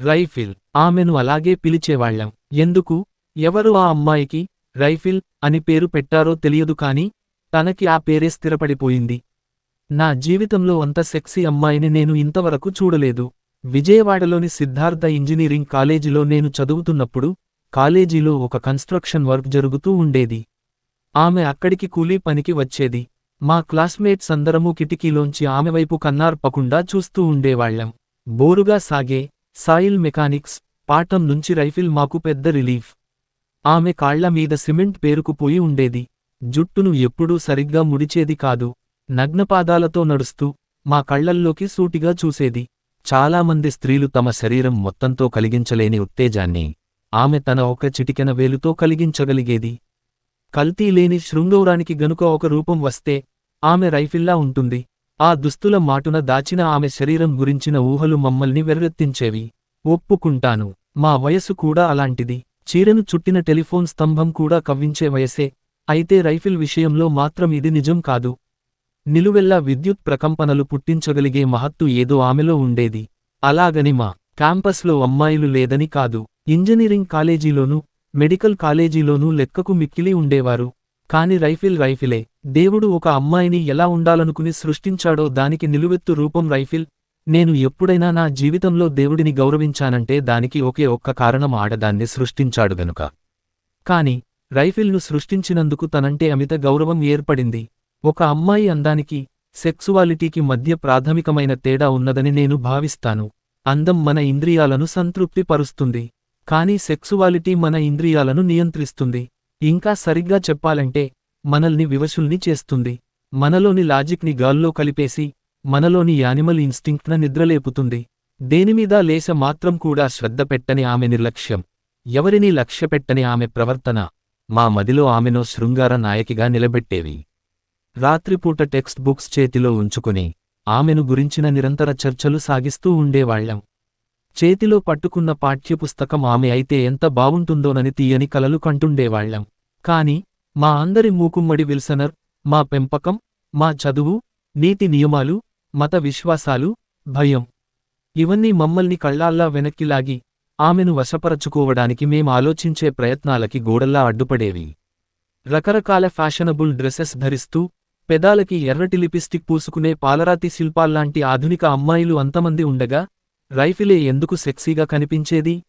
Rifle ఆమెను అలాగే పిలిచేవాళ్ళం ఎందుకు? ఎవరు ఆ అమ్మాయికి రైఫిల్ అని పేరు పెట్టారో తెలియదు కాని తనకి ఆ పేరే స్థిరపడిపోయింది. నా జీవితంలో అంత సెక్సీ అమ్మాయిని నేను ఇంతవరకు చూడలేదు. విజయవాడలోని సిద్ధార్థ ఇంజనీరింగ్ కాలేజీలో నేను చదువుతున్నప్పుడు కాలేజీలో ఒక కన్స్ట్రక్షన్ వర్క్ జరుగుతూ ఉండేది. ఆమె అక్కడికి కూలీ పనికి వచ్చేది. మా క్లాస్మేట్స్ అందరమూ కిటికీలోంచి ఆమె వైపు కన్నార్పకుండా చూస్తూ ఉండేవాళ్ళం బోరుగా సాగే సాయిల్ మెకానిక్స్ పాఠం నుంచి రైఫిల్ మాకు పెద్ద రిలీఫ్. ఆమె కాళ్ళ మీద సిమెంట్ పేరుకుపోయి ఉండేది. జుట్టును ఎప్పుడూ సరిగ్గా ముడిచేది కాదు. నగ్నపాదాలతో నడుస్తూ మా కళ్ళల్లోకి సూటిగా చూసేది. చాలామంది స్త్రీలు తమ శరీరం మొత్తంతో కలిగించలేని ఉత్తేజాన్ని ఆమె తన ఒక చిటికెన వేలుతో కలిగించగలిగేది. కల్తీ లేని శృంగౌరానికి గనుక ఒక రూపం వస్తే ఆమె రైఫిల్లా ఉంటుంది. ఆ దుస్తుల మాటున దాచిన ఆమె శరీరం గురించిన ఊహలు మమ్మల్ని వెర్రెత్తించేవి. ఒప్పుకుంటాను. మా వయసు కూడా అలాంటిది. చీరను చుట్టిన టెలిఫోన్ స్తంభం కూడా కవ్వించే వయసే. అయితే రైఫిల్ విషయంలో మాత్రం ఇది నిజం కాదు. నిలువెల్లా విద్యుత్ ప్రకంపనలు పుట్టించగలిగే మహత్తు ఏదో ఆమెలో ఉండేది. అలాగని మా క్యాంపస్లో అమ్మాయిలు లేదని కాదు. ఇంజనీరింగ్ కాలేజీలోనూ మెడికల్ కాలేజీలోనూ లెక్కకు మిక్కిలి ఉండేవారు. కాని రైఫిల్ రైఫిలే. దేవుడు ఒక అమ్మాయిని ఎలా ఉండాలనుకుని సృష్టించాడో దానికి నిలువెత్తు రూపం రైఫిల్. నేను ఎప్పుడైనా నా జీవితంలో దేవుడిని గౌరవించానంటే దానికి ఒకే ఒక్క కారణం ఆడదాన్ని సృష్టించాడు గనుక. కాని రైఫిల్ను సృష్టించినందుకు తనంటే అమిత గౌరవం ఏర్పడింది. ఒక అమ్మాయి అందానికి సెక్సువాలిటీకి మధ్య ప్రాథమికమైన తేడా ఉన్నదని నేను భావిస్తాను. అందం మన ఇంద్రియాలను సంతృప్తి పరుస్తుంది కానీ సెక్సువాలిటీ మన ఇంద్రియాలను నియంత్రిస్తుంది. ఇంకా సరిగ్గా చెప్పాలంటే మనల్ని వివశుల్ని చేస్తుంది. మనలోని లాజిక్ని గాల్లో కలిపేసి మనలోని యానిమల్ ఇన్స్టింక్ట్న నిద్రలేపుతుంది. దేనిమీద లేశ మాత్రం కూడా శ్రద్ధ పెట్టని ఆమె నిర్లక్ష్యం. ఎవరినీ లక్ష్యపెట్టని ఆమె ప్రవర్తన మా మదిలో ఆమెనో శృంగార నాయకిగా నిలబెట్టేవి. రాత్రిపూట టెక్స్ట్ బుక్స్ చేతిలో ఉంచుకుని ఆమెను గురించిన నిరంతర చర్చలు సాగిస్తూ ఉండేవాళ్ళం చేతిలో పట్టుకున్న పాఠ్యపుస్తకం ఆమె అయితే ఎంత బావుంటుందోనని తీయని కలలు కంటుండేవాళ్ళం కాని మా అందరి మూకుమ్మడి విల్సనర్ మా పెంపకం మా చదువు నీతి నియమాలు మత విశ్వాసాలు భయం. ఇవన్నీ మమ్మల్ని కళ్ళాల్లా వెనక్కిలాగి ఆమెను వశపరచుకోవడానికి మేం ఆలోచించే ప్రయత్నాలకి గోడల్లా అడ్డుపడేవి. రకరకాల ఫ్యాషనబుల్ డ్రెస్సెస్ ధరిస్తూ పెదాలకి ఎర్రటి లిపిస్టిక్ పూసుకునే పాలరాతి శిల్పాల్లాంటి ఆధునిక అమ్మాయిలు అంతమంది ఉండగా రైఫిలే ఎందుకు సెక్సీగా కనిపించేది?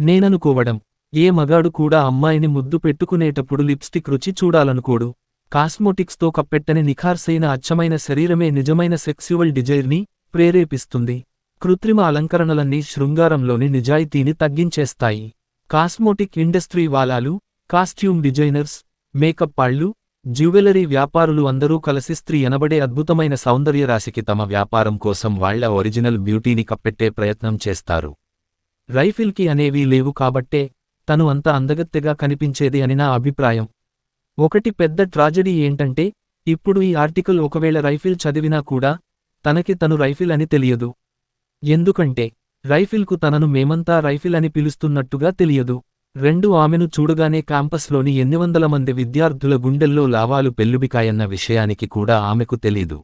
నేననుకోవడం. ఏ మగాడు కూడా అమ్మాయిని ముద్దు పెట్టుకునేటప్పుడు లిప్స్టిక్ రుచి చూడాలనుకోడు. కాస్మోటిక్స్తో కప్పెట్టని నిఖార్సైన అచ్చమైన శరీరమే నిజమైన సెక్స్యువల్ డిజైర్ని ప్రేరేపిస్తుంది. కృత్రిమ అలంకరణలన్నీ శృంగారంలోని నిజాయితీని తగ్గించేస్తాయి. కాస్మోటిక్ ఇండస్ట్రీ వాలాలు కాస్ట్యూమ్ డిజైనర్స్ మేకప్ పాళ్ళు జ్యువెలరీ వ్యాపారులు అందరూ కలిసి స్త్రీ ఎనబడే అద్భుతమైన సౌందర్యరాశికి తమ వ్యాపారం కోసం వాళ్ళ ఒరిజినల్ బ్యూటీని కప్పెట్టే ప్రయత్నం చేస్తారు. రైఫిల్కి అనేవి లేవు కాబట్టే తను అంత అందగత్తెగా కనిపించేది అని నా అభిప్రాయం. ఒకటి పెద్ద ట్రాజడీ ఏంటంటే ఇప్పుడు ఈ ఆర్టికల్ ఒకవేళ రైఫిల్ చదివినా కూడా తనకి తను రైఫిల్ అని తెలియదు. ఎందుకంటే రైఫిల్కు తనను మేమంతా రైఫిల్ అని పిలుస్తున్నట్టుగా తెలియదు. రెండు ఆమెను చూడగానే క్యాంపస్లోని ఎన్ని వందల మంది విద్యార్థుల గుండెల్లో లావాలు పెల్లుబికాయన్న విషయానికి కూడా ఆమెకు తెలీదు.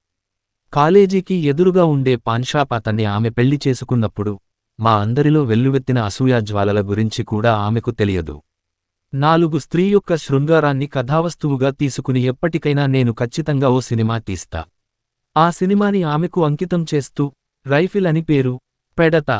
కాలేజీకి ఎదురుగా ఉండే పాన్షాప్ అతన్ని ఆమె పెళ్ళి చేసుకున్నప్పుడు మా అందరిలో వెల్లువెత్తిన అసూయాజ్వాలల గురించి కూడా ఆమెకు తెలియదు. నాలుగు స్త్రీ యొక్క శృంగారాన్ని కథావస్తువుగా తీసుకుని ఎప్పటికైనా నేను ఖచ్చితంగా ఓ సినిమా తీస్తా. ఆ సినిమాని ఆమెకు అంకితం చేస్తూ రైఫిల్ అని పేరు పెడతా.